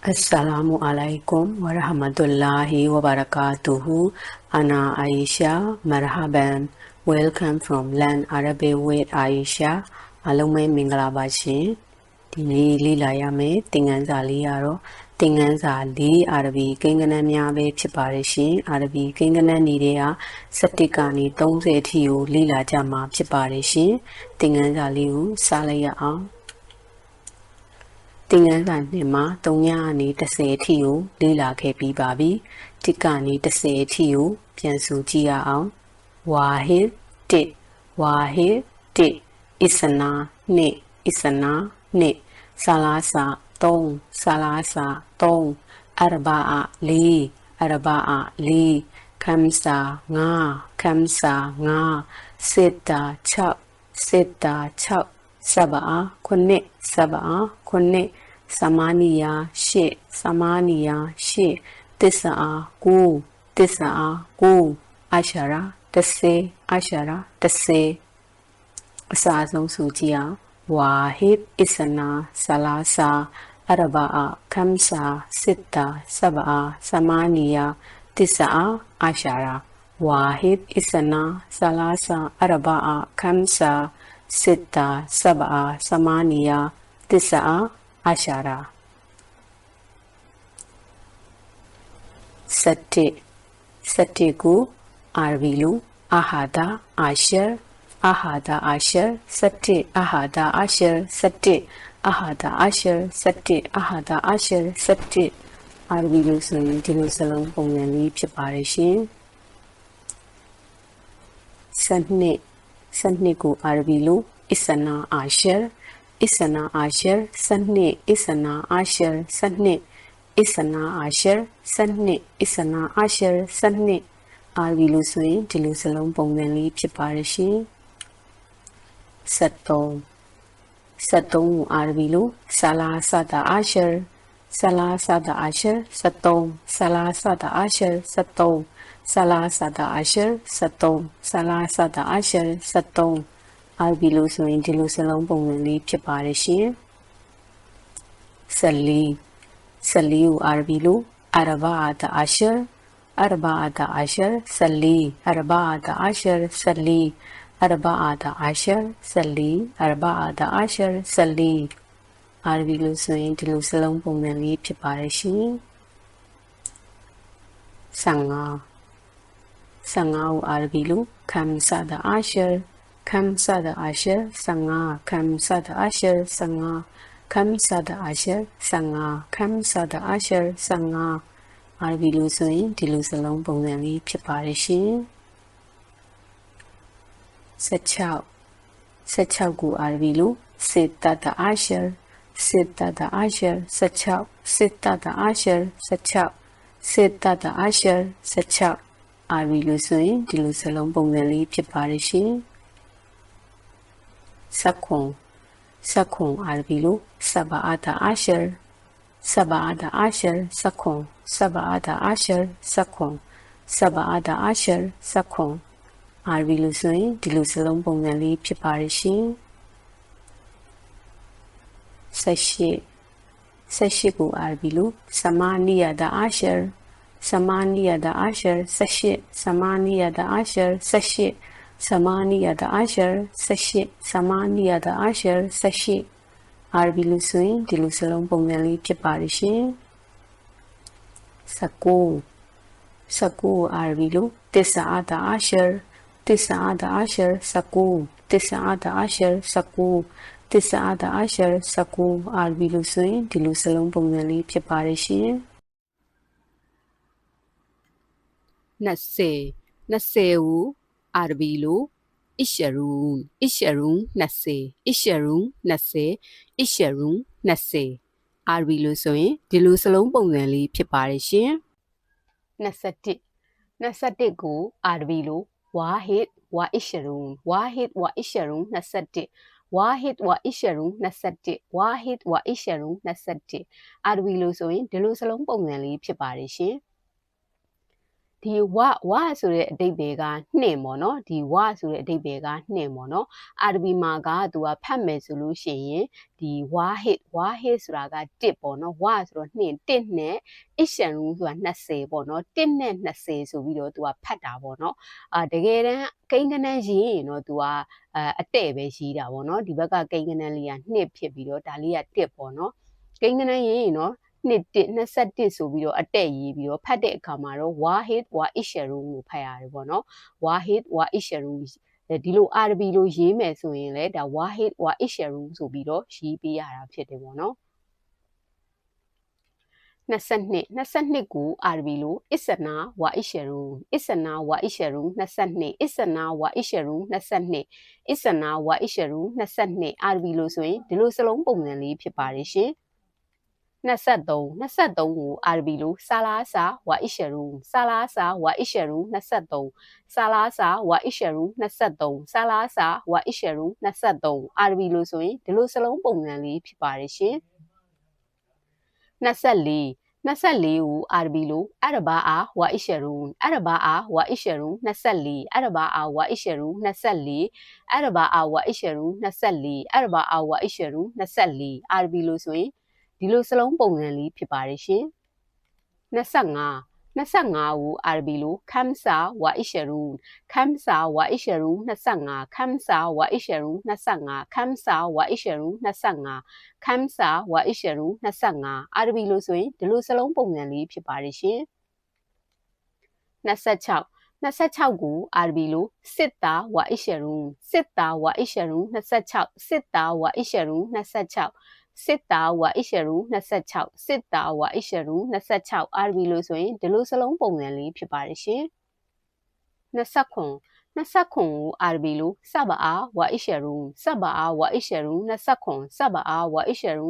Assalamu alaikum wa rahmatullahi wa barakatuhu. Ana Aisha. Marhaban. Welcome from Land Arabic with Aisha. အားလုံးပဲမင်္ဂလာပါရှင်။ဒီနေ့လေ့လာရမယ့်သင်ခန်းစာလေးကတော့သင်ခန်းစာလေးအာရဘီကိန်းဂဏန်းများပဲဖြစ်ပါတယ်ရှင်။အာရဘီကိန်းဂဏန်းတွေက17ကနေ30အထိကိုလေ့လာကြမှာဖြစ်ပါတယ်ရှင်။သင်ခန်းစာလေးကိုစလိုက်ရအောင်။ သင်ခန်းစာနှစ်မှာ3ညကနေ30အထိကိုလေ့လာခဲ့ပြီးပါပြီ။တစ်ကနေ30အထိကိုပြန်ဆိုကြည့်ရအောင်။ဝါဟစ်တစ်ဝါဟစ်တစ်အစ္စနာနှစ်အစ္စနာနှစ်ဆာလာစာ3ဆာလာစာ3အရဘာအ4အရဘာအ4ခမ်စာ5ခမ်စာ5စစ်တာ6စစ်တာ6 سبعا کنے سبعا کنے سمانیا شے سمانیا شے تسعا کو تسعا کو اشرا تسے اشرا تسے۔ سازوں سوچیا واحد اسنا سلاسا اربعا کمسا ستا سبعا سمانیا تسعا اشرا واحد اسنا سلاسا اربعا کمسا ستہ سبعہ ثمانیہ تسعہ عشارہ سٹے سٹے کو آرویلو، احادہ آشر احادہ آشر سٹے، احادہ آشر سٹے، احادہ آشر سٹے، احادہ آشر سٹے۔ آرویلو سلم جلو سلم پونگنلی پشپارشین سنے ယ်ရှင်။စနစ်စနစ်ကိုအာရဘီလိုအစ္စနာအာရှယ်အစ္စနာအာရှယ်စနစ်အစ္စနာအာရှယ်စနစ်အစ္စနာအာရှယ်စနစ်အစ္စနာအာရှယ်စနစ်အာရဘီလိုဆိုရင်ဒီလိုစလုံးပုံစံလေးဖြစ်ပါရရှင်73 73ကိုအာရဘီလိုဆလာဆတာအာရှယ်ဆလာဆတာအာရှယ်73ဆလာဆတာအာရှယ်73 salasata ashar 73 salasata ashar 73အာဘီလို့ဆိုရင်ဒီလိုစလုံးပုံစံလေးဖြစ်ပါတယ်ရှင်14 14ကိုအာဘီလို့အာရဘာအတာအာရှာအာရဘာအတာအာရှာ14အာရဘာအတာအာရှာ14အာရဘာအတာအာရှာ14အာရဘာအတာအာရှာ14အာဘီလို့ဆိုရင်ဒီလိုစလုံးပုံစံလေးဖြစ်ပါတယ်ရှင်15 sangaw arbilu kamsada ashar kamsada ashar sanga kamsada ashar sanga kamsada ashar sanga kamsada ashar sanga အာဘီလို့ဆိုရင်ဒီလိုစလုံးပုံစံလေးဖြစ်ပါတယ်ရှင်16 16ကိုအာဘီလို့စေတတအာရှယ်စေတတအာရှယ်16စေတတအာရှယ်16စေတတအာရှယ်16 အာရီလို့ဆိုရင်ဒီလိုစလုံးပုံစံလေးဖြစ်ပါတယ်ရှင်စခွန်စခွန်အာရီလို့ဆဘာအတာအာရှယ်ဆဘာအတာအာရှယ်စခွန်ဆဘာအတာအာရှယ်စခွန်ဆဘာအတာအာရှယ်စခွန်အာရီလို့ဆိုရင်ဒီလိုစလုံးပုံစံလေးဖြစ်ပါတယ်ရှင်ဆက်ရှိဆက်ရှိကိုအာရီလို့စမာနီယာတာအာရှယ် စမာနီယာဒအာရှယ်ဆက်ရှိစမာနီယာဒအာရှယ်ဆက်ရှိစမာနီယာဒအာရှယ်ဆက်ရှိစမာနီယာဒအာရှယ်ဆက်ရှိအာဘီလူဆိုရင်ဒီလိုစလုံးပုံစံလေးဖြစ်ပါလိမ့်ရှင်စကူစကူအာဘီလူတစ္ဆာဒအာရှယ်တစ္ဆာဒအာရှယ်စကူတစ္ဆာဒအာရှယ်စကူတစ္ဆာဒအာရှယ်စကူအာဘီလူဆိုရင်ဒီလိုစလုံးပုံစံလေးဖြစ်ပါလိမ့်ရှင်20 20ကိုအာရဘီလိုအရှရူန်အရှရူန်20အရှရူန် 20အရှရူန်20အာရဘီလိုဆိုရင်ဒီလိုစလုံးပုံစံလေးဖြစ်ပါတယ်ရှင်21 21ကိုအာရဘီလိုဝါဟစ်ဝါအရှရူန်ဝါဟစ်ဝါအရှရူန်21ဝါဟစ်ဝါအရှရုံ21ဝါဟစ်ဝါအရှရုံ21အာရဘီလိုဆိုရင်ဒီလိုစလုံးပုံစံလေးဖြစ်ပါတယ်ရှင် ဒီဝဝဆိုတဲ့အဓိပ္ပာယ်ကနှင့်ပေါ့နော်ဒီဝဆိုတဲ့အဓိပ္ပာယ်ကနှင့်ပေါ့နော်အာရဘီမှာကသူကဖတ်မယ်ဆိုလို့ရှိရင်ဒီဝါဟစ်ဝါဟစ်ဆိုတာက1ပေါ့နော်ဝဆိုတော့နှင့်1နဲ့အရှင်ရူဆိုတာ20ပေါ့နော်1နဲ့20ဆိုပြီးတော့သူကဖတ်တာပေါ့နော်အာတကယ်တမ်းကိန်းကနန်းရေးရင်တော့သူကအဲအတဲ့ပဲရေးတာပေါ့နော်ဒီဘက်ကကိန်းကနန်းလေးက2ဖြစ်ပြီးတော့ဒါလေးက1ပေါ့နော်ကိန်းကနန်းရေးရင်တော့ နှစ်1 21ဆိုပြီးတော့အတက်ရေးပြီးတော့ဖတ်တဲ့အခါမှာတော့ wahid wa isharun ကိုဖတ်ရတယ်ပေါ့နော် wahid wa isharun ဒီလိုအာရဘီလိုရေးမယ်ဆိုရင်လည်းဒါ wahid wa isharun ဆိုပြီးတော့ရေးပေးရတာဖြစ်တယ်ပေါ့နော်22 22ကိုအာရဘီလိုအစ္စနာဝါအရှရုံအစ္စနာဝါအရှရုံ22အစ္စနာဝါအရှရုံ22အစ္စနာဝါအရှရုံ22အာရဘီလိုဆိုရင်ဒီလိုစလုံးပုံစံလေးဖြစ်ပါတယ်ရှင် 23 23ကိုအာရဘီလိုဆာလာဆာဝါအရှရုဆာလာဆာဝါအရှရု23ဆာလာဆာဝါအရှရု23ဆာလာဆာဝါအရှရု23အာရဘီလိုဆိုရင်ဒီလိုစလုံးပုံစံလေးဖြစ်ပါတယ်ရှင်24 24ကိုအာရဘီလိုအရဘာအာဝါအရှရုအရဘာအာဝါအရှရု24အရဘာအာဝါအရှရု24အရဘာအာဝါအရှရု24အရဘာအာဝါအရှရု24အာရဘီလိုဆိုရင် ဒီလိုစလုံးပုံစံလေးဖြစ်ပါတယ်ရှင်25 25ကိုအာရဘီလိုခမ်ဆာဝါအရှရူခမ်ဆာဝါအရှရူ25ခမ်ဆာဝါအရှရူ25ခမ်ဆာဝါအရှရူ25ခမ်ဆာဝါအရှရူ25အာရဘီလိုဆိုရင်ဒီလိုစလုံးပုံစံလေးဖြစ်ပါတယ်ရှင်26 26ကိုအာရဘီလိုစစ်တာဝါအရှရူစစ်တာဝါအရှရူ26စစ်တာဝါအရှရူ26 စစ်တာဝါအရှရူ26စစ်တာဝါအရှရူ26အာရဘီလို့ဆိုရင်ဒီလိုစလုံးပုံစံလေးဖြစ်ပါတယ်ရှင်29 29ကိုအာရဘီလိုစဘာအာဝါအရှရူစဘာအာဝါအရှရူ29စဘာအာဝါအရှရူ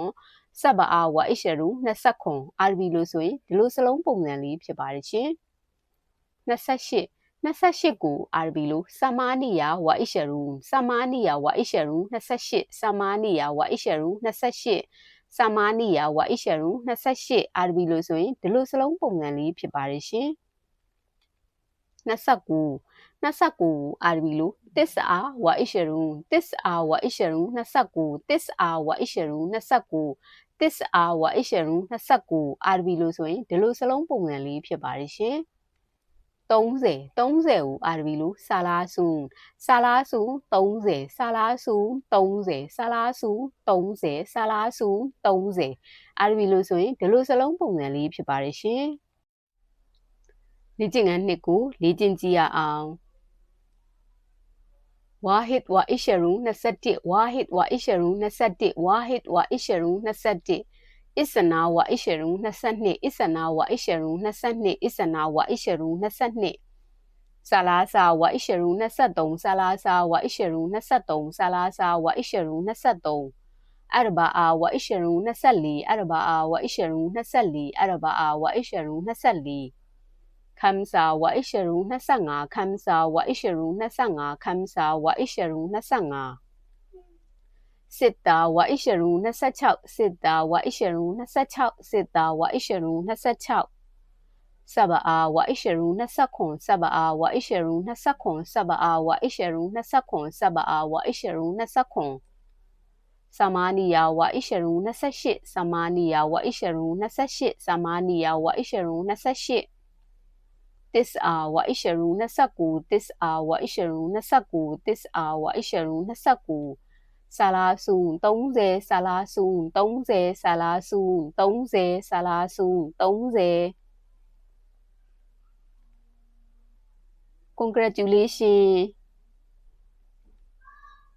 29စဘာအာဝါအရှရူ29အာရဘီလို့ဆိုရင်ဒီလိုစလုံးပုံစံလေးဖြစ်ပါတယ်ရှင်28 28ကိုအာရဘီလိုဆမာနီယာဝါအရှရူဆမာနီယာဝါအရှရူ28ဆမာနီယာဝါအရှရူ28ဆမာနီယာဝါအရှရူ28အာရဘီလိုဆိုရင်ဒီလိုစလုံးပုံစံလေးဖြစ်ပါတယ်ရှင်29 29အာရဘီလိုတစ်အာဝါအရှရူတစ်အာဝါအရှရူ29တစ်အာဝါအရှရူ29တစ်အာဝါအရှရူ29အာရဘီလိုဆိုရင်ဒီလိုစလုံးပုံစံလေးဖြစ်ပါတယ်ရှင် 30 30ကိုအာရဘီလိုဆာလာဆူဆာလာဆူ30ဆာလာဆူ30ဆာလာဆူ30ဆာလာဆူ30အာရဘီလိုဆိုရင်ဒီလိုစလုံးပုံစံလေးဖြစ်ပါတယ်ရှင်လေ့ကျင့်ခန်းနှစ်ကိုလေ့ကျင့်ကြည့်ရအောင်ဝါဟစ်ဝါအရှရူ21ဝါဟစ်ဝါအရှရူ21ဝါဟစ်ဝါအရှရူ21 အစ္စနာဝအရှရု22အစ္စနာဝအရှရု22အစ္စနာဝအရှရု22ဆာလာဆာဝအရှရု23ဆာလာဆာဝအရှရု23ဆာလာဆာဝအရှရု23အရဘာအာဝအရှရု24အရဘာအာဝအရှရု24အရဘာအာဝအရှရု24ခမ်ဆာဝအရှရု25ခမ်ဆာဝအရှရု25ခမ်ဆာဝအရှရု25 စစ်တာဝအိရှရူ26စစ်တာဝအိရှရူ26စစ်တာဝအိရှရူ26ဆဘအာဝအိရှရူ29ဆဘအာဝအိရှရူ29ဆဘအာဝအိရှရူ29ဆဘအာဝအိရှရူ29ဆမာနီယာဝအိရှရူ28ဆမာနီယာဝအိရှရူ28ဆမာနီယာဝအိရှရူ28တစ်အာဝအိရှရူ29တစ်အာဝအိရှရူ29တစ်အာဝအိရှရူ29 ဆာလာဆူ30ဆာလာဆူ30ဆာလာဆူ30ဆာလာဆူ30 congratulation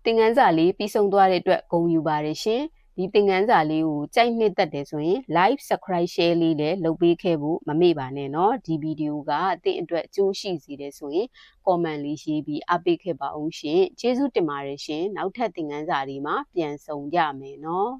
သင်ခန်းစာလေးပြီးဆုံးသွားတဲ့အတွက်ဂုဏ်ယူပါတယ်ရှင် ဒီသင်ခန်းစာလေးကိုကြိုက်နှစ်သက်တယ်ဆိုရင် live subscribe share လေးလည်းလုပ်ပေးခဲ့ဖို့မမေ့ပါနဲ့နော်ဒီဗီဒီယိုကအသင့်အတွက်အကျိုးရှိစေတယ်ဆိုရင် comment လေးရေးပြီးအပိတ်ခဲ့ပါအောင်ရှင်ကျေးဇူးတင်ပါတယ်ရှင်နောက်ထပ်သင်ခန်းစာတွေမှာပြန်ဆုံကြမယ်နော်